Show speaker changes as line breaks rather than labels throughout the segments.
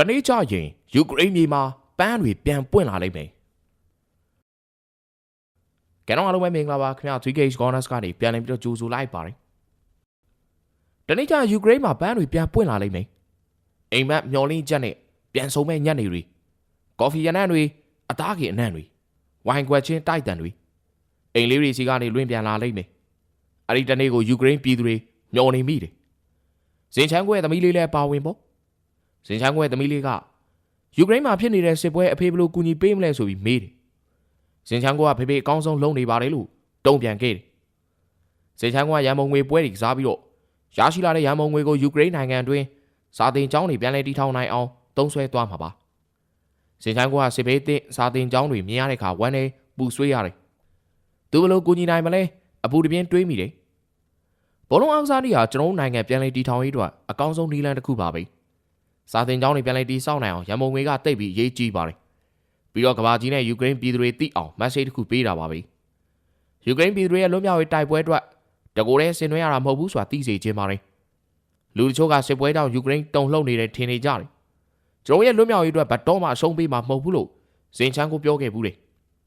တနေ့ကျရင်ယူကရိန်းမြေမှာပန်းတွေပြန်ပွင့်လာလိမ့်မယ်ကဲတော့အားလုံးပဲမင်္ဂလာပါခင်ဗျာ 3K Corners ကနေပြန်လည်ပြီးတော့ကြိုဆိုလိုက်ပါတယ်တနေ့ကျရင်ယူကရိန်းမှာပန်းတွေပြန်ပွင့်လာလိမ့်မယ်အိမ်မက်မျော်လင့်ချက်နဲ့ပြန်ဆုံးမဲ့ညက်နေတွေကော်ဖီရနံ့တွေအသားကြီးအနံ့တွေဝိုင်ကွက်ချင်းတိုက်တန်တွေအိမ်လေးတွေစီကနေလွင့်ပြန်လာလိမ့်မယ်အဲ့ဒီတနေ့ကိုယူကရိန်းပြည်သူတွေမျော်နေမိတယ်ဇင်ချမ်းကွဲသမီးလေးလည်းပါဝင်ပေါ့ စင်ချမ်းခွဲသမီးလေးကယူကရိန်းမှာဖြစ်နေတဲ့စစ်ပွဲအဖေဘလို့ကူညီပေးမလဲဆိုပြီးမေးတယ်။စင်ချမ်းခွဲကဖေဖေအကောင်းဆုံးလုပ်နေပါတယ်လို့တုံ့ပြန်ခဲ့တယ်။စင်ချမ်းခွဲကရန်မုံငွေပွဲတွေစားပြီးတော့ရရှိလာတဲ့ရန်မုံငွေကိုယူကရိန်းနိုင်ငံအတွင်းစာတင်ကျောင်းတွေပြန်လည်တည်ထောင်နိုင်အောင်သုံးစွဲသွားမှာပါ။စင်ချမ်းခွဲကစစ်ဘေးသင့်စာတင်ကျောင်းတွေမြင်ရတဲ့အခါဝမ်းနေပူဆွေးရတယ်။သူဘလို့ကူညီနိုင်မလဲအပူတပြင်းတွေးမိတယ်။ဘောလုံးအောင်စားတွေဟာကျွန်တော်တို့နိုင်ငံပြန်လည်တည်ထောင်ရေးအတွက်အကောင်းဆုံးနည်းလမ်းတစ်ခုပါပဲ။ စာသင်ကျောင်းတွေပြန်လည်တည်ဆောက်နိုင်အောင်ရန်မုံငွေကတိတ်ပြီးအရေးကြီးပါတယ်။ပြီးတော့ကဘာကြီးနဲ့ယူကရိန်းပြည်သူတွေသိအောင် message တစ်ခုပေးတာပါပဲ။ယူကရိန်းပြည်သူတွေရဲ့လွတ်မြောက်ရေးတိုက်ပွဲအတွက်တကိုယ်တည်းဆင်နွှဲရတာမဟုတ်ဘူးဆိုတာသိစေချင်ပါတယ်။လူတချို့ကစစ်ပွဲတောင်ယူကရိန်းတုံ့လှုပ်နေတယ်ထင်နေကြတယ်။ကျွန်တော်ရဲ့လွတ်မြောက်ရေးအတွက်ဘတ်တော့မှအရှုံးပေးမှာမဟုတ်ဘူးလို့ဇင်ချန်းကိုပြောခဲ့ဘူးလေ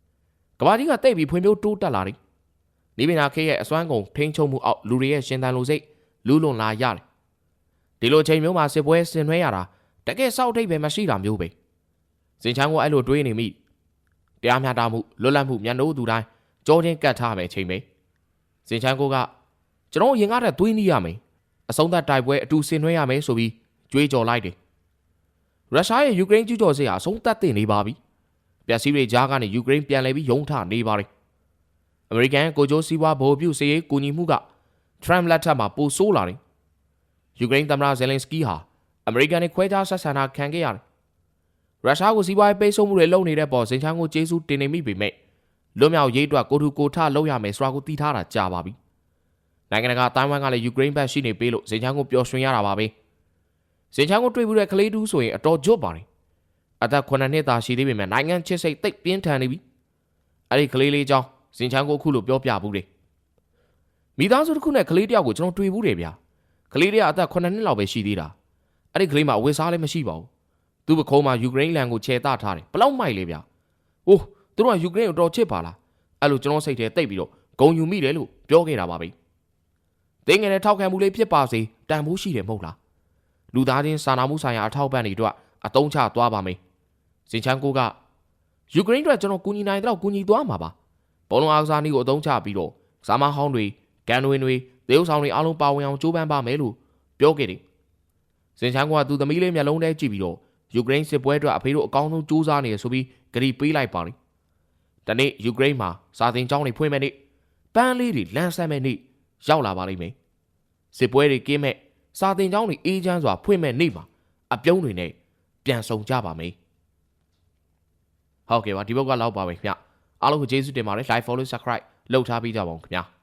။ကဘာကြီးကတိတ်ပြီးဖွံ့ဖြိုးတိုးတက်လာတယ်။နေပင်နာခေရဲ့အစွမ်းကုန်ထိန်းချုပ်မှုအောက်လူတွေရဲ့ရှင်သန်လိုစိတ်လူးလွန်လာရတယ်။ ဒီလိုချိန်မျိုးမှာစစ်ပွဲဆင်နွှဲရတာတကယ်စောက်ထိပ်ပဲမရှိတာမျိုးပဲစင်ချမ်းကအဲ့လိုတွေးနေမိတရားမျှတမှုလွတ်လပ်မှုမြန်လို့သူတိုင်းကြောချင်းကတ်ထားမယ်ချိန်ပဲစင်ချမ်းကိုကကျွန်တော်ရင်ကားတဲ့သွေးနီးရမယ်အဆုံးသတ်တိုက်ပွဲအတူဆင်နွှဲရမယ်ဆိုပြီးကြွေးကြော်လိုက်တယ်ရုရှားရဲ့ယူကရိန်းကျူးကျော်စစ်ဟာအဆုံးသတ်တင်နေပါပြီပျက်စီးတွေကြားကနေယူကရိန်းပြန်လည်ပြီးရုံထနေပါတယ်အမေရိကန်ကိုဂျိုးစီးပွားဗဟိုပြုစည်ရေးကူညီမှုကထရမ်လက်ထက်မှာပိုဆိုးလာတယ် ယူကရိန်းသမ္မတဇယ်လင်စကီးဟာအမေရိကန်နဲ့ခွဲခြားဆက်ဆံတာခံခဲ့ရတယ်။ရုရှားကိုစီးပွားရေးပိတ်ဆို့မှုတွေလုပ်နေတဲ့ပေါ်စင်ချန်းကိုကျေးဇူးတင်နေမိပေမဲ့လွတ်မြောက်ရေးအတွက်ကိုထူကိုထလုပ်ရမယ်ဆိုတာကိုသိထားတာကြာပါပြီ။နိုင်ငံတကာအတိုင်းဝိုင်းကလည်းယူကရိန်းဘက်ရှိနေပေးလို့စင်ချန်းကိုပျော်ရွှင်ရတာပါပဲ။စင်ချန်းကိုတွေ့ဘူးတဲ့ကလေးတူးဆိုရင်အတော်ကြွပါတယ်။အသက်9နှစ်သာရှိသေးပေမဲ့နိုင်ငံချစ်စိတ်တိတ်ပြင်းထန်နေပြီ။အဲ့ဒီကလေးလေးကြောင့်စင်ချန်းကိုအခုလိုပြောပြဘူးတယ်။မိသားစုတစ်ခုနဲ့ကလေးတယောက်ကိုကျွန်တော်တွေ့ဘူးတယ်ဗျာ။ ကလေးလေးကအသက်9နှစ်လောက်ပဲရှိသေးတာ။အဲ့ဒီကလေးမှာအဝတ်စားလည်းမရှိပါဘူးသူ့ပခုံးမှာယူကရိန်းလန်ကိုခြေတထားတယ်ဘလောက်မိုက်လဲဗျာအိုးသူတို့ကယူကရိန်းကိုတော်ချစ်ပါလားအဲ့လိုကျွန်တော်စိတ်ထဲတိတ်ပြီးတော့ဂုံယူမိတယ်လို့ပြောခဲ့တာပါပဲတင်းငယ်နဲ့ထောက်ခံမှုလေးဖြစ်ပါစေတန်ဖိုးရှိတယ်မဟုတ်လားလူသားချင်းစာနာမှုဆိုင်ရာအထောက်ပံ့တွေအတွက်အတုံးချသွားပါမယ်စင်ချန်ကိုကယူကရိန်းအတွက်ကျွန်တော်ကူညီနိုင်တော့ကူညီသွားမှာပါဘုံလုံးအားစားနည်းကိုအတုံးချပြီးတော့ဇာမဟောင်းတွေကန်တွေတွေ သေုပ်ဆောင်တွေအားလုံးပါဝင်အောင်ကြိုးပမ်းပါမယ်လို့ပြောခဲ့တယ်စင်ချန်းကသူသမီးလေးမျက်လုံးထဲကြည့်ပြီးတော့ယူကရိန်းစစ်ပွဲအတွက်အဖေတို့အကောင်းဆုံးစူးစမ်းနေရဆိုပြီးဂရီပေးလိုက်ပါလိ။ဒီနေ့ယူကရိန်းမှာစာသင်ကျောင်းတွေဖွင့်မဲ့နေ့ပန်းလေးတွေလမ်းဆက်မဲ့နေ့ရောက်လာပါလိမ့်မယ်။စစ်ပွဲတွေကင်းမဲ့စာသင်ကျောင်းတွေအေးချမ်းစွာဖွင့်မဲ့နေ့မှာအပြုံးတွေနဲ့ပြန်ဆောင်ကြပါမယ်။ဟုတ်ကဲ့ပါဒီဘက်ကလောက်ပါပဲခင်ဗျ။အားလုံးကိုကျေးဇူးတင်ပါတယ် like follow subscribe လုပ်ထားပြီးကြပါဦးခင်ဗျာ။